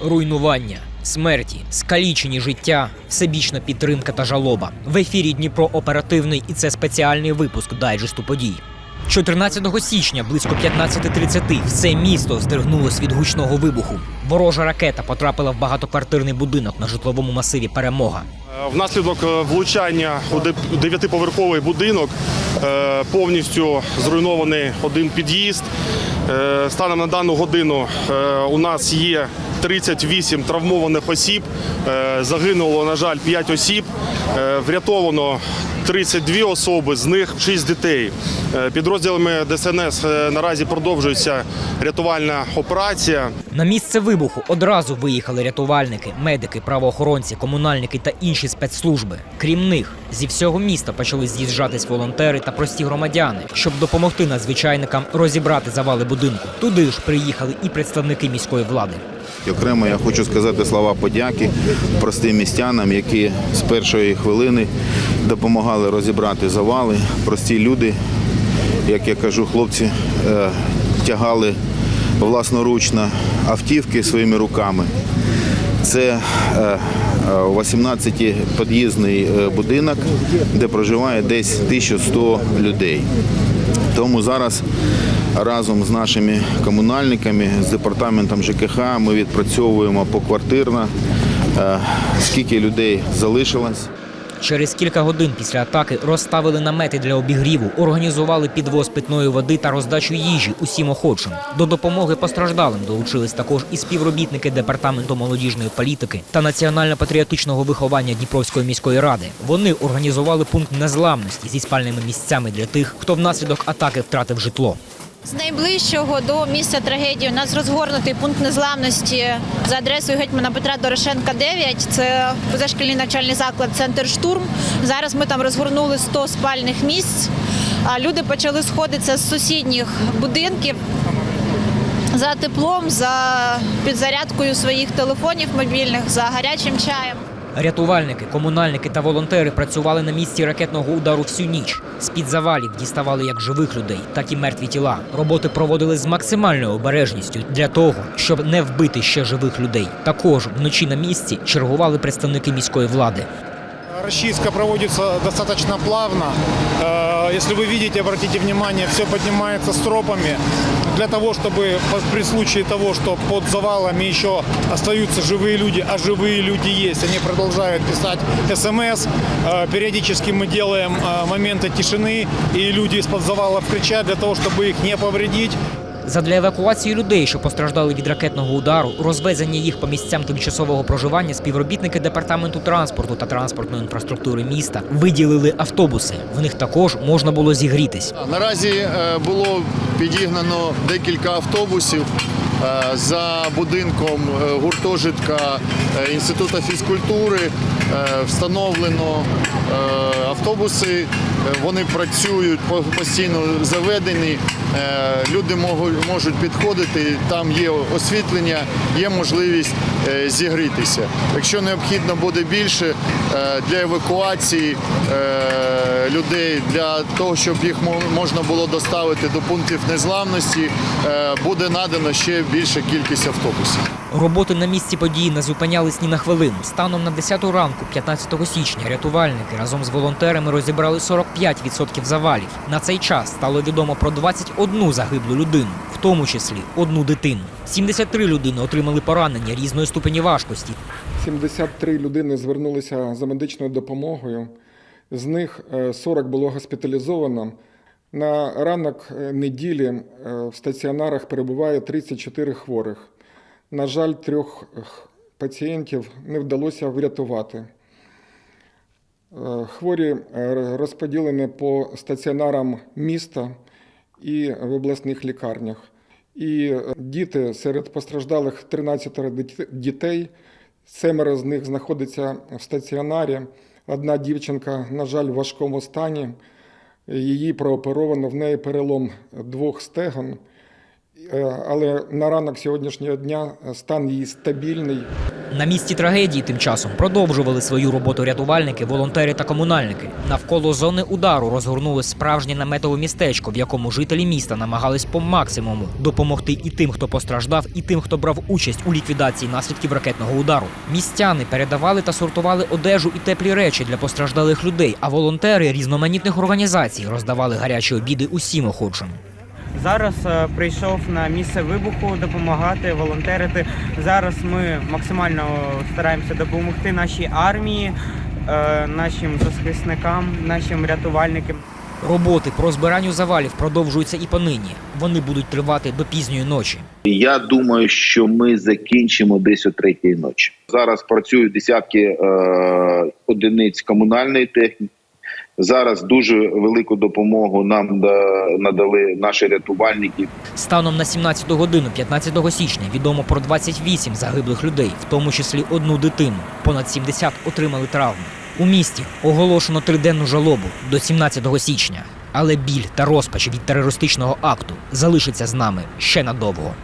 руйнування, смерті, скалічені життя, всебічна підтримка та жалоба. В ефірі Дніпро оперативний і це спеціальний випуск дайджесту подій. 14 січня близько 15.30 все місто здригнулось від гучного вибуху. Ворожа ракета потрапила в багатоквартирний будинок на житловому масиві Перемога. Е, Внаслідок е, влучання у дев'ятиповерховий будинок е, повністю зруйнований один під'їзд. Станом на дану годину у нас є 38 травмованих осіб. Е, Загинуло, на жаль, 5 осіб. Е, Врятовано 32 особи, з них 6 дітей. Е, Підрозділами ДСНС е, наразі продовжується рятувальна операція. На місце вибуху одразу виїхали рятувальники, медики, правоохоронці, комунальники та інші спецслужби. Крім них, зі всього міста почали з'їжджатись волонтери та прості громадяни, щоб допомогти надзвичайникам розібрати завали будинку. Туди ж приїхали і представники міської влади. Окремо я хочу сказати слова подяки простим містянам, які з першої хвилини допомагали розібрати завали. Прості люди, як я кажу, хлопці е, тягали власноручно автівки своїми руками. Це е, 18-під'їзний будинок, де проживає десь 1100 людей. Тому зараз разом з нашими комунальниками, з департаментом ЖКХ ми відпрацьовуємо поквартирно, е, скільки людей залишилось. Через кілька годин після атаки розставили намети для обігріву, організували підвоз питної води та роздачу їжі усім охочим. До допомоги постраждалим долучились також і співробітники департаменту молодіжної політики та національно-патріотичного виховання Дніпровської міської ради. Вони організували пункт незламності зі спальними місцями для тих, хто внаслідок атаки втратив житло. З найближчого до місця трагедії у нас розгорнутий пункт незламності за адресою гетьмана Петра Дорошенка 9. Це позашкільний навчальний заклад Центр Штурм. Зараз ми там розгорнули 100 спальних місць. А люди почали сходитися з сусідніх будинків. За теплом, за підзарядкою своїх телефонів мобільних, за гарячим чаєм. Рятувальники, комунальники та волонтери працювали на місці ракетного удару всю ніч. З-під завалів діставали як живих людей, так і мертві тіла. Роботи проводили з максимальною обережністю для того, щоб не вбити ще живих людей. Також вночі на місці чергували представники міської влади. Расчистка проводится достаточно плавно. Э, Если вы видите, обратите внимание, все поднимается стропами для того, чтобы по- при случае того, что под завалами еще остаются живые люди, а живые люди есть, они продолжают писать смс. Э, Периодически мы делаем э, моменты тишины, и люди из-под завалов кричат для того, чтобы их не повредить. Задля евакуації людей, що постраждали від ракетного удару, розвезення їх по місцям тимчасового проживання, співробітники департаменту транспорту та транспортної інфраструктури міста виділили автобуси. В них також можна було зігрітись. Наразі е, було підігнано декілька автобусів за будинком е, гуртожитка е, Інституту фізкультури. е, Встановлено е, автобуси, е, вони працюють постійно заведені. Е, Люди можуть- підходити, там є освітлення, є можливість е, зігрітися. Якщо необхідно буде більше е, для евакуації е, людей, для того, щоб їх можна було доставити до пунктів незламності, е, буде надано ще більша кількість автобусів. Роботи на місці події не зупинялись ні на хвилину. Станом на 10 ранку, 15 січня, рятувальники разом з волонтерами розібрали 45% завалів. На цей час стало відомо про 21 загиблу людину, в тому числі одну дитину. 73 людини отримали поранення різної ступені важкості. 73 людини звернулися за медичною допомогою. З них е, 40 було госпіталізовано. На ранок е, неділі е, в стаціонарах перебуває 34 хворих. На жаль, трьох е, пацієнтів не вдалося врятувати. Хворі розподілені по стаціонарам міста і в обласних лікарнях. І діти серед постраждалих 13 дітей. Семеро з них знаходиться в стаціонарі. Одна дівчинка, на жаль, в важкому стані. Її прооперовано, в неї перелом двох стегон. е, але на ранок сьогоднішнього дня стан її стабільний. На місці трагедії тим часом продовжували свою роботу рятувальники, волонтери та комунальники. Навколо зони удару розгорнули справжнє наметове містечко, в якому жителі міста намагались по максимуму допомогти і тим, хто постраждав, і тим, хто брав участь у ліквідації наслідків ракетного удару. Містяни передавали та сортували одежу і теплі речі для постраждалих людей, а волонтери різноманітних організацій роздавали гарячі обіди усім охочим. Зараз е, прийшов на місце вибуху допомагати, волонтерити. Зараз ми максимально стараємося допомогти нашій армії, е, нашим захисникам, нашим рятувальникам. Роботи по розбиранню завалів продовжуються і понині. Вони будуть тривати до пізньої ночі. Я думаю, що ми закінчимо десь о третій ночі. Зараз працюють десятки е, одиниць комунальної техніки. Зараз дуже велику допомогу нам надали наші рятувальники. Станом на 17 годину 15 січня відомо про 28 загиблих людей, в тому числі одну дитину. Понад 70 отримали травми. У місті оголошено триденну жалобу до 17 січня. Але біль та розпач від терористичного акту залишиться з нами ще надовго.